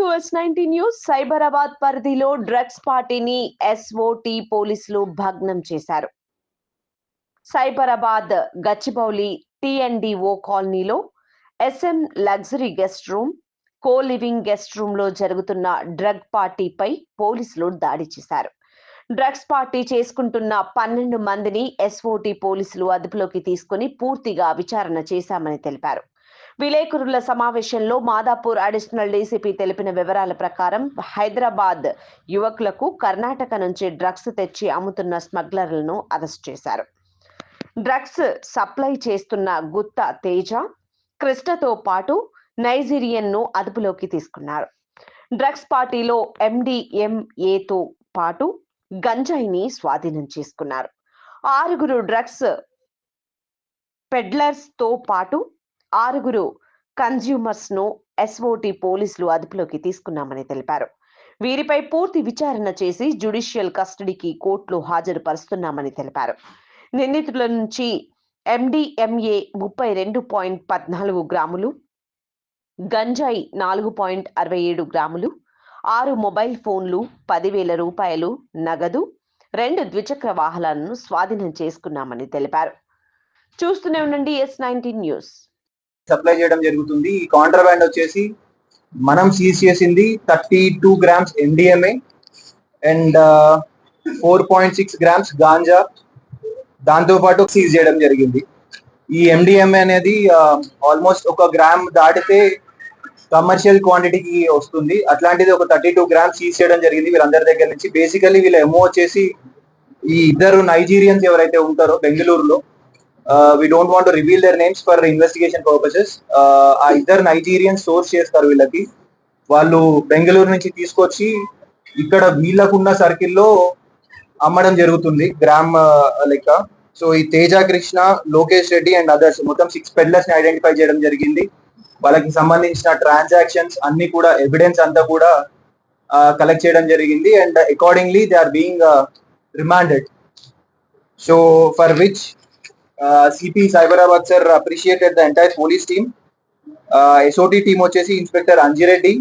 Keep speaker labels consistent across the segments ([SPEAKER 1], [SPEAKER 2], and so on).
[SPEAKER 1] To S ninety news Cyberabad పరిధిలో drugs పార్టీని SOT పోలీసులు భగ్నం చేశారు. సైబరాబాద్ గచ్చిబౌలి టిఎన్డిఓ కాలనీలో SM luxury guest room co living guest రూమ్లో జరుగుతున్న డ్రగ్ పార్టీపై పోలీసులు దాడి చేశారు. డ్రగ్స్ పార్టీ చేసుకుంటున్న పన్నెండు మందిని ఎస్ఓటి పోలీసులు అదుపులోకి తీసుకుని పూర్తిగా విచారణ చేశామని తెలిపారు. విలేకరుల సమావేశంలో మాదాపూర్ అడిషనల్ డీసీపీ తెలిపిన వివరాల ప్రకారం హైదరాబాద్ యువకులకు కర్ణాటక నుంచి డ్రగ్స్ తెచ్చి అమ్ముతున్న స్మగ్లర్లను అరెస్ట్ చేశారు. డ్రగ్స్ సప్లై చేస్తున్న గుత్త తేజ కృష్ణతో పాటు నైజీరియన్ను అదుపులోకి తీసుకున్నారు. డ్రగ్స్ పార్టీలో ఎండిఎంఏతో పాటు గంజాయిని స్వాధీనం చేసుకున్నారు. ఆరుగురు డ్రగ్స్ పెడ్లర్స్తో పాటు ఆరుగురు కన్జ్యూమర్స్ను ఎస్ఓటి పోలీసులు అదుపులోకి తీసుకున్నామని తెలిపారు. వీరిపై పూర్తి విచారణ చేసి జ్యుడిషియల్ కస్టడీకి కోర్టులో హాజరుపరుస్తున్నామని తెలిపారు. నిందితుల నుంచి ఎండిఎంఏ ముప్పై రెండు పాయింట్ పద్నాలుగు గ్రాములు గంజాయి నాలుగు పాయింట్ అరవై ఏడు గ్రాములు ఆరు మొబైల్ ఫోన్లు పదివేల రూపాయలు నగదు రెండు ద్విచక్ర వాహనాలను స్వాధీనం చేసుకున్నామని తెలిపారు. చూస్తూనే ఉండండి ఎస్ నైన్టీన్ న్యూస్.
[SPEAKER 2] సప్లై చేయడం జరుగుతుంది. ఈ కాంట్రాబ్యాండ్ వచ్చేసి మనం సీజ్ చేసింది thirty two grams MDMA and four point six grams ganja. దాంతో పాటు సీజ్ చేయడం జరిగింది. ఈ ఎండిఎంఏ అనేది ఆల్మోస్ట్ ఒక గ్రామ్ దాటితే కమర్షియల్ క్వాంటిటీకి వస్తుంది. అట్లాంటిది ఒక థర్టీ టూ గ్రామ్స్ సీజ్ చేయడం జరిగింది వీళ్ళందరి దగ్గర నుంచి. బేసికలీ వీళ్ళ ఎమో వచ్చేసి ఈ ఇద్దరు నైజీరియన్స్ ఎవరైతే ఉంటారో బెంగళూరులో we don't want reveal their names for investigation purposes ఆ ఇద్దరు నైజీరియన్ సోర్స్ చేస్తారు వీళ్ళకి. వాళ్ళు బెంగళూరు నుంచి తీసుకొచ్చి ఇక్కడ వీళ్ళకున్న సర్కిల్లో అమ్మడం జరుగుతుంది. గ్రామ్ లెక్క సో ఈ తేజ కృష్ణ లోకేష్ రెడ్డి అండ్ అదర్స్ మొత్తం సిక్స్ పెడ్లర్స్ని ఐడెంటిఫై చేయడం జరిగింది. వాళ్ళకి సంబంధించిన ట్రాన్సాక్షన్స్ అన్ని కూడా ఎవిడెన్స్ అంతా కూడా కలెక్ట్ చేయడం జరిగింది and accordingly they are being remanded so for which CP Cyberabad sir appreciated the entire police team SOT team వచ్చేసి inspector Anjireddy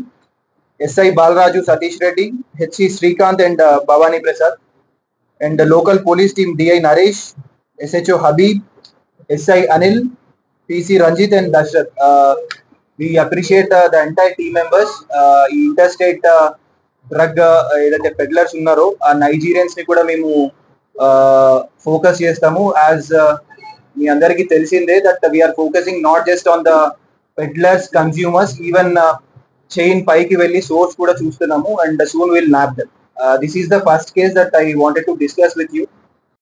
[SPEAKER 2] SI Balaraju Satish Reddy HC Srikanth and Bhavani Prasad and local police team DI Naresh SHO Habib SI Anil PC Ranjith and Dasharath we appreciate the entire team members ఈ inter state drug ఏదైతే peddlers ఉన్నారో ఆ నైజీరియన్స్ని కూడా మేము focus చేస్తాము. As మీ అందరికీ తెలిసిందే that we're focusing not just on the peddlers consumers even chain పైకి వెళ్ళి సోర్స్ కూడా చూస్తున్నాము and soon will map that this is the first case that I wanted to discuss with you